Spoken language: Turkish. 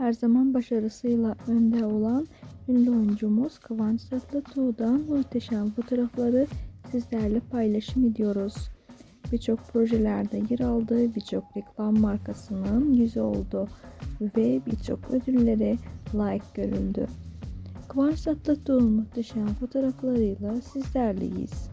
her zaman başarısıyla önde olan ünlü oyuncumuz Kıvanç Tatlıtuğ'dan muhteşem fotoğrafları sizlerle paylaşım ediyoruz. Birçok projelerde yer aldı, birçok reklam markasının yüzü oldu ve birçok ödüllere layık görüldü. Kıvanç Tatlıtuğ'un muhteşem fotoğraflarıyla sizlerleyiz.